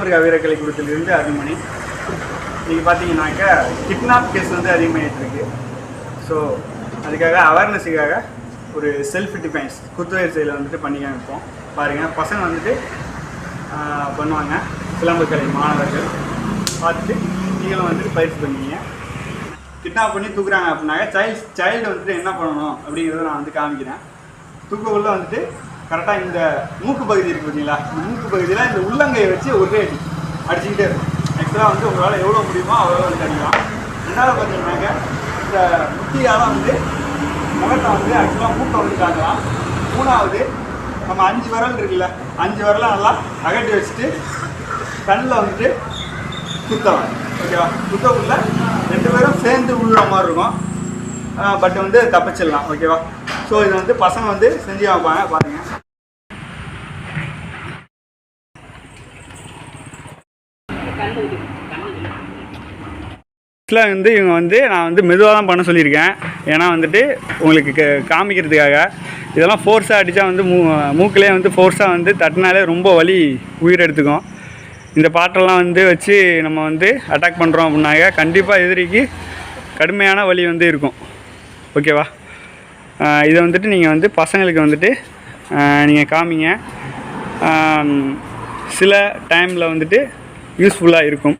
தாலுகா வீரக்கலை குழுத்திலிருந்து அருள்மணி நீங்கள் பார்த்தீங்கன்னாக்க kidnap case வந்து அதிகமாகிட்டுருக்கு ஸோ அதுக்காக அவேர்னஸுக்காக ஒரு செல்ஃப் டிஃபென்ஸ் குத்துவயர் செயலை வந்துட்டு பண்ணி காமிப்போம் பாருங்கள் பசங்க வந்துட்டு பண்ணுவாங்க. சிலம்பக்கலை மாணவர்கள். பார்த்துட்டு நீங்களும் வந்துட்டு பயிற்சி பண்ணுவீங்க. கிட்னாப் பண்ணி தூக்குறாங்க அப்படின்னாக்க சைல்ட் சைல்டு வந்துட்டு என்ன பண்ணணும் அப்படிங்கிறத நான் வந்து காமிக்கிறேன். தூக்கக்குள்ளே வந்துட்டு கரெக்டாக இந்த மூக்கு பகுதி இருக்கு பார்த்தீங்களா? இந்த மூக்கு பகுதியில் இந்த உள்ளங்கையை வச்சு ஒரே அடி அடிச்சுக்கிட்டே இருக்கும். ஆக்சுவலாக வந்து உங்களால் எவ்வளோ முடியுமோ அவ்வளோ வந்து அடிக்கலாம். ரெண்டாவது பார்த்தீங்கன்னாக்க இந்த முட்டியால் வந்து முகத்தை வந்து ஆக்சுவலாக மூக்கை வந்து தாங்கலாம் மூணாவது நம்ம அஞ்சு விரல் இருக்குல்ல அஞ்சு விரலை நல்லா அகட்டி வச்சுட்டு கண்ணில் வந்துட்டு குத்தலாம். ஓகேவா குத்தக்குள்ள ரெண்டு பேரும் சேர்ந்து விழுற மாதிரி இருக்கும். பட் வந்து தப்பிச்சிடலாம். ஓகேவா ஸோ இதை வந்து பசங்க வந்து செஞ்சு வைப்பாங்க பாருங்க. ஆக்சுவலாக வந்து இவங்க வந்து நான் வந்து மெதுவாக தான் பண்ண சொல்லியிருக்கேன். ஏன்னா வந்துட்டு உங்களுக்கு க- காமிக்கிறதுக்காக இதெல்லாம் ஃபோர்ஸாக அடித்தா வந்து மூ மூக்கிலே வந்து ஃபோர்ஸாக வந்து தட்டினாலே ரொம்ப வலி உயிர் எடுத்துக்கும். இந்த பாட்டெல்லாம் வந்து வச்சு நம்ம வந்து அட்டாக் பண்ணுறோம் அப்படின்னாக்க கண்டிப்பாக எதிரிக்கு கடுமையான வலி வந்து இருக்கும். ஓகேவா இதை வந்துட்டு நீங்கள் வந்து பசங்களுக்கு வந்துட்டு நீங்கள் காமிங்க. சில டைமில் வந்துட்டு யூஸ்ஃபுல்லாக இருக்கும்.